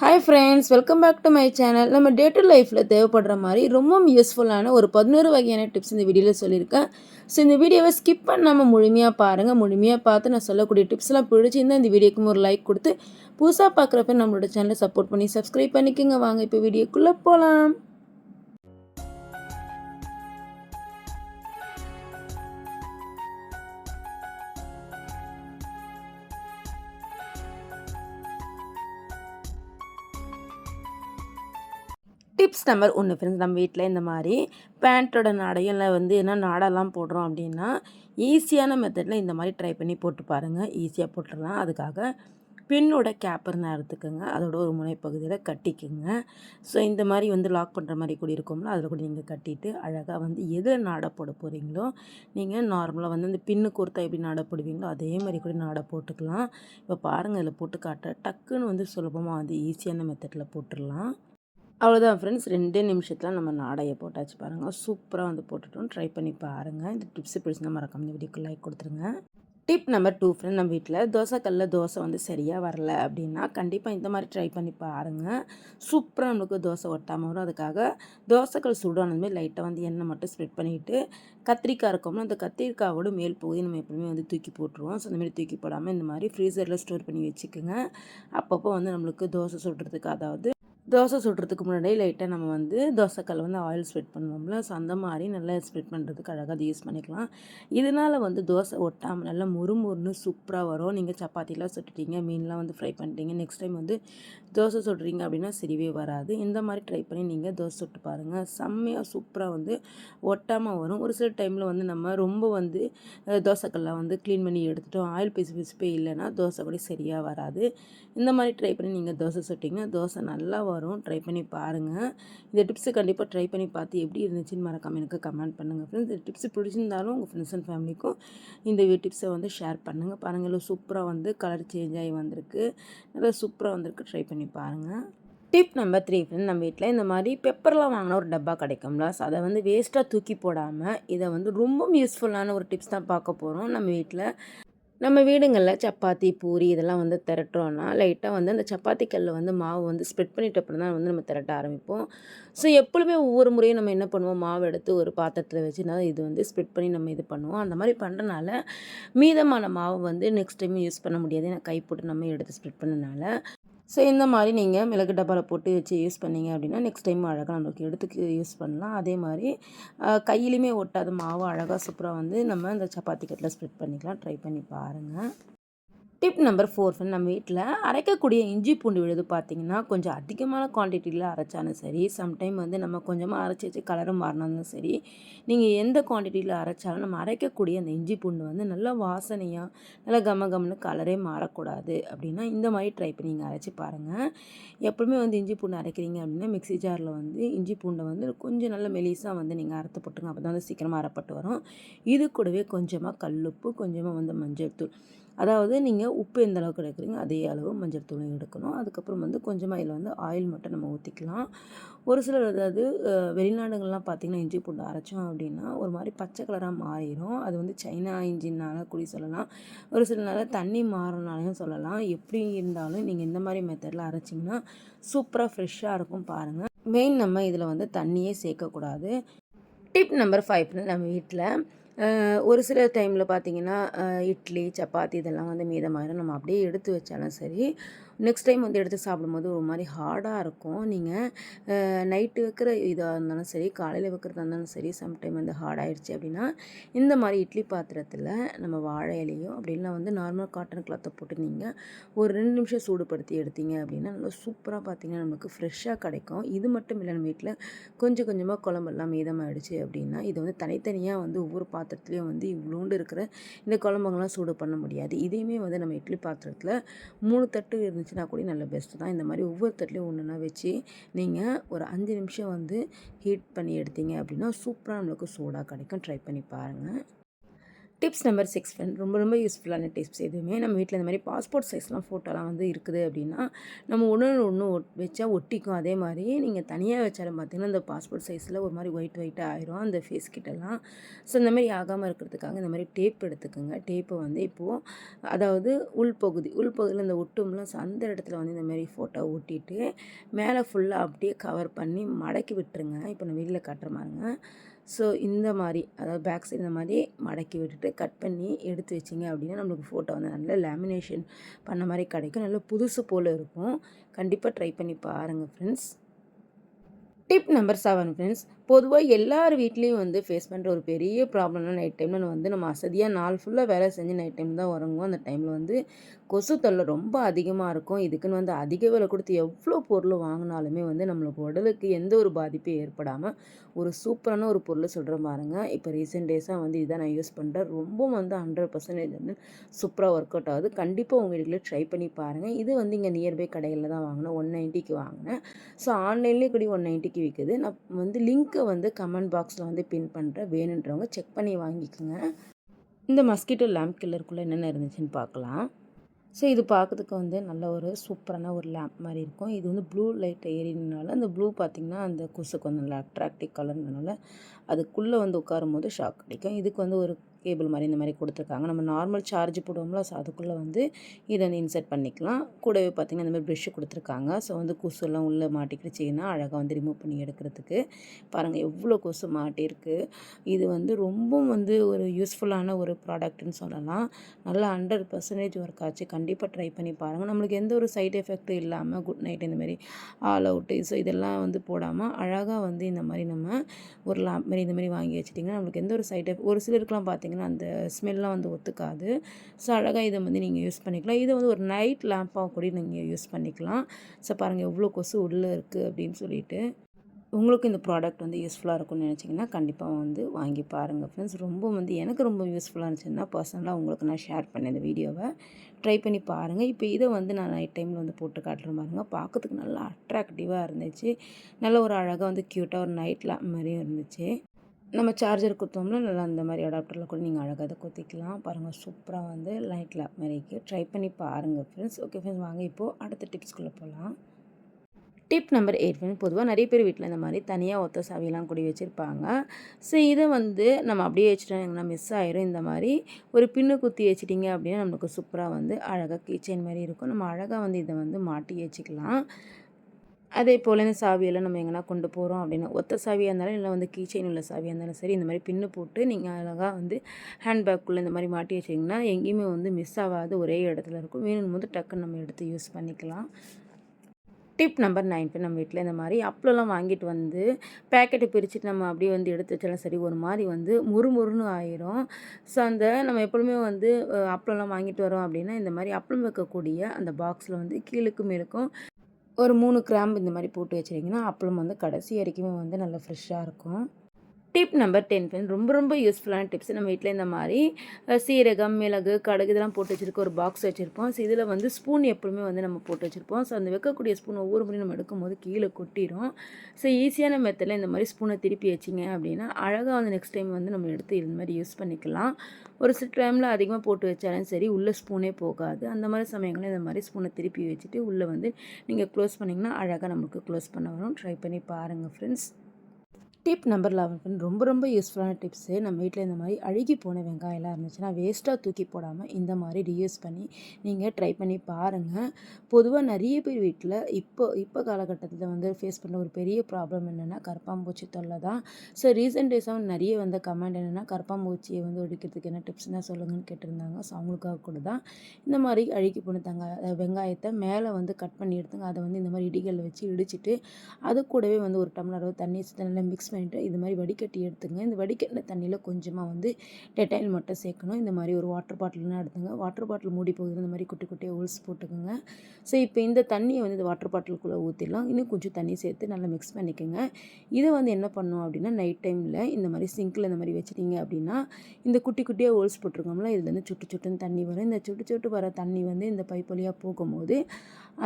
Hi friends welcome back to my channel நம்ம day to லைஃப்பில் தேவைப்படுற மாதிரி ரொம்பவும் யூஸ்ஃபுல்லான ஒரு பதினோரு வகையான டிப்ஸ் இந்த வீடியோவில் சொல்லியிருக்கேன். ஸோ இந்த வீடியோவை ஸ்கிப் பண்ணாமல் முழுமையாக பாருங்கள் முழுமையாக பார்த்து நான் சொல்லக்கூடிய டிப்ஸ்லாம் பிடிச்சிருந்தா இந்த வீடியோக்கும் ஒரு லைக் கொடுத்து புதுசாக பார்க்குறப்ப நம்மளோட சேனலை சப்போர்ட் பண்ணி சப்ஸ்கிரைப் பண்ணிக்கோங்க. வாங்க இப்போ வீடியோக்குள்ளே போகலாம் டிப்ஸ் நம்பர் ஒன்று ஃப்ரெண்ட்ஸ் நம்ம வீட்டில் இந்த மாதிரி பேண்ட்டோட நாடையில் வந்து என்ன நாடெல்லாம் போடுறோம் அப்படின்னா ஈஸியான மெத்தடில் இந்த மாதிரி ட்ரை பண்ணி போட்டு பாருங்கள் ஈஸியாக போட்டுடலாம். அதுக்காக பின்னோட கேப்பர் நான் எடுத்துக்கோங்க. அதோட ஒரு முனைப்பகுதியில் கட்டிக்குங்க. ஸோ இந்த மாதிரி வந்து லாக் பண்ணுற மாதிரி கூட இருக்கும்ல அதில் கூட நீங்கள் கட்டிட்டு அழகாக வந்து எதில் நாட போட போகிறீங்களோ நீங்கள் நார்மலாக வந்து இந்த பின்னு கொடுத்தா எப்படி நாட போடுவீங்களோ அதே மாதிரி கூட நாட போட்டுக்கலாம். இப்போ பாருங்கள் இதில் போட்டு காட்ட டக்குன்னு வந்து சுலபமாக வந்து ஈஸியான மெத்தடில் போட்டுடலாம். அவ்வளோதான் ஃப்ரெண்ட்ஸ் ரெண்டே நிமிஷத்தில் நம்ம நாடையை போட்டாச்சு பாருங்கள் சூப்பராக வந்து போட்டுட்டோம். ட்ரை பண்ணி பாருங்கள் இந்த டிப்ஸ் பிடிச்சிருந்தா மறக்காம வீடியோக்கு லைக் கொடுத்துருங்க. டிப் நம்பர் டூ ஃப்ரெண்ட் நம்ம வீட்டில் தோசைக்கல்ல தோசை வந்து சரியாக வரல அப்படின்னா கண்டிப்பாக இந்த மாதிரி ட்ரை பண்ணி பாருங்கள் சூப்பராக நம்மளுக்கு தோசை ஒட்டாமல் வரும். அதுக்காக தோசைக்கல் சுடானதுமே லைட்டாக வந்து எண்ணெய் மட்டும் ஸ்ப்ரெட் பண்ணிவிட்டு கத்திரிக்காய் இருக்கோம்னா அந்த கத்திரிக்காவோட மேல் பகுதி நம்ம எப்பவுமே வந்து தூக்கி போட்டுருவோம். ஸோ அந்தமாரி தூக்கி போடாமல் இந்த மாதிரி ஃப்ரீசரில் ஸ்டோர் பண்ணி வச்சுக்கோங்க. அப்பப்போ வந்து நம்மளுக்கு தோசை சுடுறதுக்கு அதாவது தோசை சுடுறதுக்கு முன்னாடி லைட்டாக நம்ம வந்து தோசைக்கல் வந்து ஆயில் ஸ்ப்ரெட் பண்ணுவோம்ல. ஸோ அந்த மாதிரி நல்லா ஸ்ப்ரெட் பண்ணுறதுக்கு அழகாக அதை யூஸ் பண்ணிக்கலாம். இதனால் வந்து தோசை ஒட்டாமல் நல்லா முறுமுறுன்னு சூப்பராக வரும். நீங்கள் சப்பாத்திலாம் சுட்டுட்டீங்க மீன்லாம் வந்து ஃப்ரை பண்ணிட்டீங்க நெக்ஸ்ட் டைம் வந்து தோசை சுடுறீங்க அப்படின்னா சரிவே வராது. இந்த மாதிரி ட்ரை பண்ணி நீங்கள் தோசை சுட்டு பாருங்கள் செம்மையாக சூப்பராக வந்து ஒட்டாமல் வரும். ஒரு சில டைமில் வந்து நம்ம ரொம்ப வந்து தோசைக்கல்லாம் வந்து க்ளீன் பண்ணி எடுத்துட்டோம். ஆயில் பிசு பிசுப்பே இல்லைன்னா தோசை கூட சரியாக வராது. இந்த மாதிரி ட்ரை பண்ணி நீங்கள் தோசை சுட்டிங்கன்னா தோசை நல்லா வரும் ட்ரை பண்ணி பாருங்கள் இந்த டிப்ஸை கண்டிப்பாக ட்ரை பண்ணி பார்த்து எப்படி இருந்துச்சுன்னு மறக்காமல் எனக்கு கமெண்ட் பண்ணுங்கள் ஃப்ரெண்ட்ஸ் இந்த டிப்ஸ் பிடிச்சிருந்தாலும் உங்கள் ஃப்ரெண்ட்ஸ் அண்ட் ஃபேமிலிக்கும் இந்த டிப்ஸை வந்து ஷேர் பண்ணுங்கள் பாருங்கள் சூப்பராக வந்து கலர் சேஞ்ச் ஆகி வந்திருக்கு. நல்லா சூப்பராக வந்திருக்கு. ட்ரை பண்ணி பாருங்கள் டிப் நம்பர் த்ரீ ஃப்ரெண்ட் நம்ம வீட்டில் இந்த மாதிரி பெப்பர்லாம் வாங்கின ஒரு டப்பா கிடைக்கும்ல. ஸோ அதை வந்து வேஸ்ட்டாக தூக்கி போடாமல் இதை வந்து ரொம்ப யூஸ்ஃபுல்லான ஒரு டிப்ஸ் தான் பார்க்க போகிறோம் நம்ம வீட்டில் நம்ம வீடுங்களில் சப்பாத்தி பூரி இதெல்லாம் வந்து திரட்டுறோன்னா லைட்டாக வந்து அந்த சப்பாத்தி கல்லில் வந்து மாவு வந்து ஸ்ப்ரெட் பண்ணிட்ட அப்புறம் தான் வந்து நம்ம திரட்ட ஆரம்பிப்போம். ஸோ எப்பொழுதுமே ஒவ்வொரு முறையும் நம்ம என்ன பண்ணுவோம்? மாவு எடுத்து ஒரு பாத்திரத்தில் வச்சு இது வந்து ஸ்ப்ரெட் பண்ணி நம்ம இது பண்ணுவோம். அந்த மாதிரி பண்ணுறனால மீதமான மாவு வந்து நெக்ஸ்ட் டைம் யூஸ் பண்ண முடியாது. ஏன்னா கை போட்டு நம்ம எடுத்து ஸ்ப்ரெட் பண்ணனால. ஸோ இந்த மாதிரி நீங்கள் மிளகு டப்பாவில் போட்டு வச்சு யூஸ் பண்ணிங்க அப்படின்னா நெக்ஸ்ட் டைம் அழகாக நம்மளுக்கு எடுத்துக்கு யூஸ் பண்ணலாம். அதே மாதிரி கையிலையுமே ஒட்டாத மாவு அழகாக சூப்பராக வந்து நம்ம இந்த சப்பாத்தி கட்டில் ஸ்ப்ரெட் பண்ணிக்கலாம். ட்ரை பண்ணி பாருங்கள் டிப் நம்பர் ஃபோர் ஃப்ரெண்ட் நம்ம வீட்டில் அரைக்கக்கூடிய இஞ்சி பூண்டு விழுது பார்த்திங்கன்னா கொஞ்சம் அதிகமான குவான்டிட்டியில் அரைச்சாலும் சரி சம்டைம் வந்து நம்ம கொஞ்சமாக அரைச்சி வச்சு கலரும் மாறினாலும் சரி நீங்கள் எந்த குவான்டிட்டியில் அரைச்சாலும் நம்ம அரைக்கக்கூடிய அந்த இஞ்சி பூண்டு வந்து நல்லா வாசனையாக நல்லா கம கம்னு கலரே மாறக்கூடாது. அப்படின்னா இந்த மாதிரி ட்ரை பண்ணி நீங்கள் அரைச்சி பாருங்கள் எப்பவுமே வந்து இஞ்சி பூண்டு அரைக்கிறீங்க அப்படின்னா மிக்சி ஜாரில் வந்து இஞ்சி பூண்டை வந்து கொஞ்சம் நல்ல மெலிசாக வந்து நீங்கள் அரைத்து போட்டுங்க அப்போ தான் வந்து சீக்கிரமாக அரைப்பட்டு வரும். இது கூடவே கொஞ்சமாக கல்லுப்பு கொஞ்சமாக வந்து மஞ்சள் தூள். அதாவது நீங்கள் உப்பு எந்த அளவுக்கு எடுக்கிறீங்க அதே அளவு மஞ்சள் தூளும் எடுக்கணும். அதுக்கப்புறம் வந்து கொஞ்சமாக இதில் வந்து ஆயில் மட்டும் நம்ம ஊற்றிக்கலாம் ஒரு சிலர் அதாவது வெளிநாடுகள்லாம் பார்த்திங்கன்னா இஞ்சி பூண்டு அரைச்சோம் அப்படின்னா ஒரு மாதிரி பச்சை கலராக மாறிடும் அது வந்து சைனா இஞ்சினால கூடி சொல்லலாம். ஒரு சில நேரம் தண்ணி மாறினாலையும் சொல்லலாம். எப்படி இருந்தாலும் நீங்கள் இந்த மாதிரி மெத்தடில் அரைச்சிங்கன்னா சூப்பராக ஃப்ரெஷ்ஷாக இருக்கும் பாருங்கள் மெயின் நம்ம இதில் வந்து தண்ணியே சேர்க்கக்கூடாது. டிப் நம்பர் ஃபைவ் நம்ம வீட்டில் ஒரு சில டைமில் பார்த்திங்கன்னா இட்லி சப்பாத்தி இதெல்லாம் வந்து மீதமாக நம்ம அப்படியே எடுத்து வச்சாலும் சரி நெக்ஸ்ட் டைம் வந்து எடுத்து சாப்பிடும்போது ஒரு மாதிரி ஹார்டாக இருக்கும். நீங்கள் நைட்டு வைக்கிற இதாக இருந்தாலும் சரி காலையில் வைக்கிறதா இருந்தாலும் சரி சம்டைம் வந்து ஹார்ட் ஆகிடுச்சு அப்படின்னா இந்த மாதிரி இட்லி பாத்திரத்தில் நம்ம வாழை இலையோ அப்படின்னா வந்து நார்மல் காட்டன் கிளாத்தை போட்டு நீங்கள் ஒரு ரெண்டு நிமிஷம் சூடுபடுத்தி எடுத்தீங்க அப்படின்னா நல்லா சூப்பராக பார்த்தீங்கன்னா நமக்கு ஃப்ரெஷ்ஷாக கிடைக்கும். இது மட்டும் இல்லை நம்ம வீட்டில் கொஞ்சம் கொஞ்சமாக குழம்பெல்லாம் மீதமாகிடுச்சு அப்படின்னா இது வந்து தனித்தனியாக வந்து ஒவ்வொரு பாத்திரத்துலேயும் வந்து இவ்வளோண்டு இருக்கிற இந்த குழம்புங்கள்லாம் சூடு பண்ண முடியாது. இதையுமே வந்து நம்ம இட்லி பாத்திரத்தில் மூணு தட்டு இருந்துச்சு இருந்துச்சுன்னா கூட நல்ல பெஸ்ட்டு தான். இந்த மாதிரி ஒவ்வொரு தட்டிலையும் ஒன்றுனா வச்சு நீங்கள் ஒரு அஞ்சு நிமிஷம் வந்து ஹீட் பண்ணி எடுத்தீங்க அப்படின்னா சூப்பராக நம்மளுக்கு சூடாக கிடைக்கும். ட்ரை பண்ணி பாருங்கள் டிப்ஸ் நம்பர் சிக்ஸ் ஃப்ரெண்ட் ரொம்ப ரொம்ப யூஸ்ஃபுல்லான டிப்ஸ் எதுவுமே நம்ம வீட்டில் இந்த மாதிரி பாஸ்போர்ட் சைஸ்லாம் ஃபோட்டோலாம் வந்து இருக்குது அப்படின்னா நம்ம ஒன்று ஒன்று வச்சா ஒட்டிக்கும். அதே மாதிரி நீங்கள் தனியாக வச்சாலும் பார்த்தீங்கன்னா இந்த பாஸ்போர்ட் சைஸில் ஒரு மாதிரி ஒயிட் ஒயிட்டாக ஆயிரும். அந்த ஃபேஸ் கிட்டலாம் ஸோ இந்த மாதிரி ஆகாமல் இருக்கிறதுக்காக இந்த மாதிரி டேப் எடுத்துக்கோங்க. டேப்பை வந்து இப்போது அதாவது உள்பகுதி உள்பகுதியில் இந்த ஒட்டும்லாம் அந்த இடத்துல வந்து இந்த மாதிரி ஃபோட்டோ ஒட்டிட்டு மேலே ஃபுல்லாக அப்படியே கவர் பண்ணி மடக்கி விட்டுருங்க. இப்போ நான் வெளியில் காட்டுற மாதிரிங்க. ஸோ இந்த மாதிரி அதாவது பேக் சைடு இந்த மாதிரி மடக்கி விட்டுட்டு கட் பண்ணி எடுத்து வச்சிங்க அப்படின்னா நம்மளுக்கு ஃபோட்டோ வந்து நல்ல லேமினேஷன் பண்ண மாதிரி கிடைக்கும். நல்ல புதுசு போல் இருக்கும். கண்டிப்பாக ட்ரை பண்ணி பாருங்கள் friends tip number seven friends பொதுவாக எல்லார் வீட்லேயும் வந்து ஃபேஸ் பண்ணுற ஒரு பெரிய ப்ராப்ளம்னா நைட் டைமில் வந்து நம்ம அசதியாக நாள் ஃபுல்லாக வேலை செஞ்சு நைட் டைம் தான் உறங்குவோம். அந்த டைமில் வந்து கொசு தொல்லை ரொம்ப அதிகமாக இருக்கும். இதுக்குன்னு வந்து அதிக விலை கொடுத்து எவ்வளோ பொருள் வாங்கினாலுமே வந்து நம்மளுக்கு உடலுக்கு எந்த ஒரு பாதிப்பும் ஏற்படாமல் ஒரு சூப்பரான ஒரு பொருள் சொல்கிற பாருங்க. இப்போ ரீசெண்ட் டேஸாக வந்து இதை நான் யூஸ் பண்ணுறேன் ரொம்ப வந்து ஹண்ட்ரட் பர்சன்டேஜ் வந்து சூப்பராக ஒர்க் அவுட் ஆகுது. கண்டிப்பாக உங்கள் வீட்டில் ட்ரை பண்ணி பாருங்கள் இது வந்து இங்கே நியர்பை கடைகளில் தான் வாங்கினேன். ஒன் நைன்ட்டிக்கு வாங்கினேன். ஸோ ஆன்லைன்லேயே கூட ஒன் நைன்ட்டிக்கு விற்குது நான் வந்து லிங்க் லிங்க்கை வந்து கமெண்ட் பாக்ஸில் வந்து பின் பண்ணுறேன் வேணுன்றவங்க செக் பண்ணி வாங்கிக்கோங்க. இந்த மஸ்கிட்டோ லேம்ப் கில்லருக்குள்ளே என்னென்ன இருந்துச்சுன்னு பார்க்கலாம் ஸோ இது பார்க்கறதுக்கு வந்து நல்ல ஒரு சூப்பரான ஒரு லேம்ப் மாதிரி இருக்கும். இது வந்து ப்ளூ லைட் ஏறினால அந்த ப்ளூ பார்த்திங்கன்னா அந்த கொசுக்கு வந்து நல்லா அட்ராக்டிவ் கலர்னால அதுக்குள்ளே வந்து உட்காரும் போது ஷாக் கிடைக்கும் இதுக்கு வந்து ஒரு கேபிள் மாதிரி இந்த மாதிரி கொடுத்துருக்காங்க. நம்ம நார்மல் சார்ஜ் போடுவோம்ல ஸோ அதுக்குள்ளே வந்து இதை இன்செர்ட் இன்சர்ட் பண்ணிக்கலாம். கூடவே பார்த்திங்கன்னா இந்த மாதிரி ப்ரெஷ்ஷு கொடுத்துருக்காங்க. ஸோ வந்து கொசுலாம் உள்ளே மாட்டிக்கிடுச்சிங்கன்னா அழகாக வந்து ரிமூவ் பண்ணி எடுக்கிறதுக்கு. பாருங்கள் எவ்வளோ கொசு மாட்டியிருக்கு. இது வந்து ரொம்ப வந்து ஒரு யூஸ்ஃபுல்லான ஒரு ப்ராடக்ட்னு சொல்லலாம். நல்லா ஹண்ட்ரட் பர்சன்டேஜ் ஒர்க் ஆச்சு. கண்டிப்பாக ட்ரை பண்ணி பாருங்கள் நம்மளுக்கு எந்த ஒரு சைட் எஃபெக்ட்டும் இல்லாமல் குட் நைட் இந்த மாதிரி ஆல் அவுட்டு ஸோ இதெல்லாம் வந்து போடாமல் அழகாக வந்து இந்த மாதிரி நம்ம ஒரு லேம்ப் மாதிரி இந்த மாதிரி வாங்கி வச்சிட்டிங்கன்னா நம்மளுக்கு எந்த ஒரு சைட் எஃபெக்ட் ஒரு சிலருக்குலாம் பார்த்திங்கன்னா பார்த்திங்கன்னா அந்த ஸ்மெல்லாம் வந்து ஒத்துக்காது. ஸோ அழகாக இதை வந்து நீங்கள் யூஸ் பண்ணிக்கலாம். இதை வந்து ஒரு நைட் லேம்பாக கூட நீங்கள் யூஸ் பண்ணிக்கலாம். ஸோ பாருங்கள் எவ்வளோ கொசு உள்ளே இருக்குது அப்படின்னு சொல்லிட்டு. உங்களுக்கு இந்த ப்ராடக்ட் வந்து யூஸ்ஃபுல்லாக இருக்கும்னு நினச்சிங்கன்னா கண்டிப்பாக வந்து வாங்கி பாருங்கள் ஃப்ரெண்ட்ஸ் ரொம்ப வந்து எனக்கு ரொம்ப யூஸ்ஃபுல்லாக இருந்துச்சுன்னா பர்சனலாக உங்களுக்கு நான் ஷேர் பண்ணேன் இந்த வீடியோவை. ட்ரை பண்ணி பாருங்கள் இப்போ இதை வந்து நான் நைட் டைமில் வந்து போட்டு காட்டுற பாருங்க. பார்க்கறதுக்கு நல்லா அட்ராக்டிவாக இருந்துச்சு. நல்ல ஒரு அழகாக வந்து க்யூட்டாக ஒரு நைட் லேம்ப் மாதிரியும் இருந்துச்சு. நம்ம சார்ஜர் குத்தோம்ல நல்லா அந்த மாதிரி அடாப்டரில் கூட நீங்கள் அழகாக அதை குத்திக்கலாம். பாருங்கள் சூப்பராக வந்து லைட் லேப் மாதிரிக்கு ட்ரை பண்ணி பாருங்கள் ஃப்ரெண்ட்ஸ் ஓகே ஃப்ரெண்ட்ஸ் வாங்க இப்போது அடுத்த டிப்ஸ்குள்ளே போகலாம் டிப் நம்பர் எயிட் ஃப்ரெண்ட்ஸ் பொதுவாக நிறைய பேர் வீட்டில் இந்த மாதிரி தனியாக ஒத்த சாவியெல்லாம் கூடி வச்சுருப்பாங்க. ஸோ இதை வந்து நம்ம அப்படியே வச்சுட்டோம்னா மிஸ் ஆயிரும். இந்த மாதிரி ஒரு பின்னு குத்தி வச்சிட்டிங்க அப்படின்னா நம்மளுக்கு சூப்பராக வந்து அழகாக கீச்சைன் மாதிரி இருக்கும். நம்ம அழகாக வந்து இதை வந்து மாட்டி வச்சுக்கலாம். அதே போல் இந்த சாவியெல்லாம் நம்ம எங்கன்னா கொண்டு போகிறோம் அப்படின்னா ஒத்த சாவியாக இருந்தாலும் இல்லை வந்து கீச்சைன் உள்ள சாவியாக இருந்தாலும் சரி இந்த மாதிரி பின்னு போட்டு நீங்கள் அழகாக வந்து ஹேண்ட்பேக்குள்ளே இந்த மாதிரி மாட்டி வச்சிங்கன்னா எங்கேயுமே வந்து மிஸ் ஆகாது ஒரே இடத்துல இருக்கும். வேணும் போது டக்குன்னு நம்ம எடுத்து யூஸ் பண்ணிக்கலாம். டிப் நம்பர் நைன் இப்போ நம்ம வீட்டில் இந்த மாதிரி அப்பளம்லாம் வாங்கிட்டு வந்து பேக்கெட்டை பிரிச்சுட்டு நம்ம அப்படியே வந்து எடுத்து வச்சாலும் சரி ஒரு மாதிரி வந்து முறுமுறுன்னு ஆயிரும். ஸோ அந்த நம்ம எப்பொழுதுமே வந்து அப்பளம்லாம் வாங்கிட்டு வரோம் அப்படின்னா இந்த மாதிரி அப்பளம் வைக்கக்கூடிய அந்த பாக்ஸில் வந்து கீழுக்கும் இருக்கும் ஒரு மூணு கிராம்பு இந்த மாதிரி போட்டு வச்சுருங்கன்னா அப்பளம் வந்து கடைசி வரைக்குமே வந்து நல்லா ஃப்ரெஷ்ஷாக இருக்கும். டிப் நம்பர் டென் ஃப்ரெண்ட் ரொம்ப ரொம்ப யூஸ்ஃபுல்லான டிப்ஸ் நம்ம வீட்டில் இந்த மாதிரி சீரகம் மிளகு கடுகு இதெல்லாம் போட்டு வச்சுருக்க ஒரு பாக்ஸ் வச்சுருப்போம். ஸோ இதில் வந்து ஸ்பூன் எப்பவுமே வந்து நம்ம போட்டு வச்சுருப்போம். ஸோ அந்த வைக்கக்கூடிய ஸ்பூன் ஒவ்வொரு முறையும் நம்ம எடுக்கும்போது கீழே கொட்டிடும் ஸோ ஈஸியான மெத்தடில் இந்த மாதிரி ஸ்பூனை திருப்பி வச்சிங்க அப்படின்னா அழகாக வந்து நெக்ஸ்ட் டைம் வந்து நம்ம எடுத்து இந்த மாதிரி யூஸ் பண்ணிக்கலாம். ஒரு சில டைமில் அதிகமாக போட்டு வச்சாலும் சரி உள்ளே ஸ்பூனே போகாது. அந்த மாதிரி சமயங்களில் இந்த மாதிரி ஸ்பூனை திருப்பி வச்சுட்டு உள்ளே வந்து நீங்கள் க்ளோஸ் பண்ணிங்கன்னா அழகாக நம்மளுக்கு க்ளோஸ் பண்ண வரும். ட்ரை பண்ணி பாருங்கள் ஃப்ரெண்ட்ஸ் டிப் நம்பர் லெவன் ரொம்ப ரொம்ப யூஸ்ஃபுல்லான டிப்ஸு நம்ம வீட்டில் இந்த மாதிரி அழுகி போன வெங்காயம்லாம் இருந்துச்சுன்னா வேஸ்ட்டாக தூக்கி போடாமல் இந்த மாதிரி ரீயூஸ் பண்ணி நீங்கள் ட்ரை பண்ணி பாருங்கள் பொதுவாக நிறைய பேர் வீட்டில் இப்போ இப்போ காலகட்டத்தில் வந்து ஃபேஸ் பண்ண ஒரு பெரிய ப்ராப்ளம் என்னென்னா கரப்பாம்பூச்சி தொல்லை தான். ஸோ ரீசெண்ட் டேஸாக நிறைய வந்த கமெண்ட் என்னென்னா கரப்பாம்பூச்சியை வந்து ஒழிக்கிறதுக்கு என்ன டிப்ஸ் என்ன சொல்லுங்கன்னு கேட்டிருந்தாங்க. ஸோ அவங்களுக்காக கூட தான். இந்த மாதிரி அழுகி போன தங்க வெங்காயத்தை மேலே வந்து கட் பண்ணி எடுத்துங்க. அதை வந்து இந்த மாதிரி இடிகளில் வச்சு இடிச்சிட்டு அது கூடவே வந்து ஒரு டம்ளர் தண்ணி நல்லா மிக்ஸ் பண்ணி பண்ணிவிட்டு இது மாதிரி வடிகட்டி எடுத்துங்க. இந்த வடிகட்டின தண்ணியில் கொஞ்சமாக வந்து டெட்டைல் மட்டும் சேர்க்கணும். இந்த மாதிரி ஒரு வாட்டர் பாட்டில்னா எடுத்துங்க. வாட்டர் பாட்டில் மூடி போகுது. இந்த மாதிரி குட்டி குட்டியாக ஹோல்ஸ் போட்டுக்கோங்க. ஸோ இப்போ இந்த தண்ணியை வந்து இந்த வாட்டர் பாட்டிலுக்குள்ளே ஊற்றிடலாம் இன்னும் கொஞ்சம் தண்ணி சேர்த்து நல்லா மிக்ஸ் பண்ணிக்கோங்க. இதை வந்து என்ன பண்ணும் அப்படின்னா நைட் டைமில் இந்த மாதிரி சிங்கில் இந்த மாதிரி வச்சிட்டிங்க அப்படின்னா இந்த குட்டி குட்டியாக ஹோல்ஸ் போட்டிருக்கோம்ல இதுலேருந்து சுட்டு சுட்டுன்னு தண்ணி வரும். இந்த சுட்டு சுட்டு வர தண்ணி வந்து இந்த பைப் வழியாக போகும்போது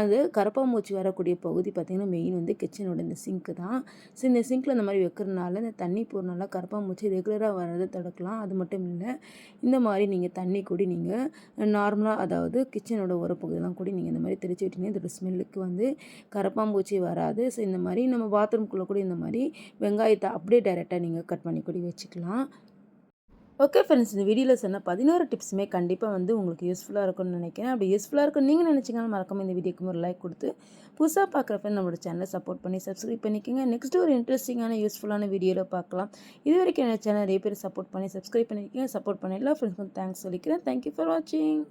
அது கரப்பாம்பூச்சி வரக்கூடிய பகுதி பார்த்திங்கன்னா மெயின் வந்து கிச்சனோட இந்த சிங்க்கு தான். ஸோ இந்த சிங்க்கில் இந்த மாதிரி வைக்கிறதுனால இந்த தண்ணி போகிறனால கரப்பாம்பூச்சி ரெகுலராக வர்றதை தடுக்கலாம். அது மட்டும் இல்லை இந்த மாதிரி நீங்கள் தண்ணி கூடி நீங்கள் நார்மலாக அதாவது கிச்சனோட உரப்பகுதியெல்லாம் கூடி நீங்கள் இந்த மாதிரி தெளிச்சு விட்டீங்கன்னா இதோட ஸ்மெல்லுக்கு வந்து கரப்பாம்பூச்சி வராது. ஸோ இந்த மாதிரி நம்ம பாத்ரூம்குள்ளே கூட இந்த மாதிரி வெங்காயத்தை அப்படியே டைரெக்டாக நீங்கள் கட் பண்ணி கூடி வச்சுக்கலாம். ஓகே ஃப்ரெண்ட்ஸ் இந்த வீடியோவில் சொன்ன பதினோரு டிப்ஸுமே கண்டிப்பாக வந்து உங்களுக்கு யூஸ்ஃபுல்லாக இருக்கும்னு நினைக்கிறேன். அப்படி யூஸ்ஃபுல்லாக இருக்கும் நீங்கள் நினச்சிங்கன்னா மறக்காம இந்த வீடியோக்கு ஒரு லைக் கொடுத்து புதுசாக பார்க்குற நம்மளோட சேனலை சப்போர்ட் பண்ணி சப்ஸ்கிரைப் பண்ணிக்கோங்க. நெக்ஸ்ட் ஒரு இன்ட்ரெஸ்டிங்கான யூஸ்ஃபுல்லான வீடியோவில் பார்க்கலாம் இது வரைக்கும் என்ன சேனல் நிறைய பேர் சப்போர்ட் பண்ணி சப்ஸ்கிரைப் பண்ணியிருக்கீங்க சப்போர்ட் பண்ணி எல்லா ஃப்ரெண்ட்ஸ்க்கும் தேங்க்ஸ் சொல்லிக்கிறேன். தேங்க்யூ ஃபார் வாட்சிங்